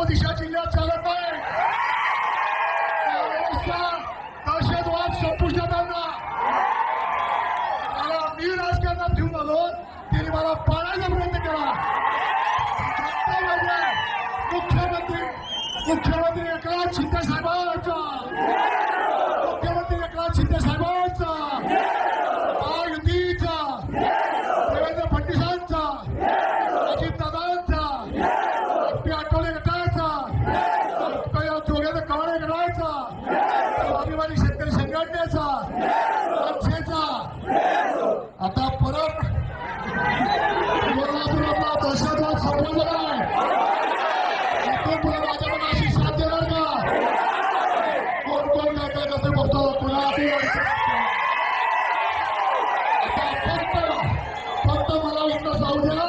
तो दिशा जिल्ह्यात चालत नाही दहशतवाद संपुष्टात आणला मला मी राजकारणात घेऊन आलो. तिने मला पाळायचा प्रयत्न केला. मुख्यमंत्री. मुख्यमंत्री एकनाथ शिंदे साहेबांचा. मुख्यमंत्री एकनाथ शिंदे साहेबांचा. महायुतीचा. देवेंद्र फडणवीसांचा. अजितदादांचा. आठवले गटाचा जोग्याचा कवाडे स्वाभिमानी शेतकरी संघटनेचा. मनसेचा आता परत कोल्हापुरातला दहशतवाद इथून पुढे अशी साथ देणार का? कोण कोण काय काय करते बघतो आता फक्त फक्त मला उत्तर जाऊ द्या.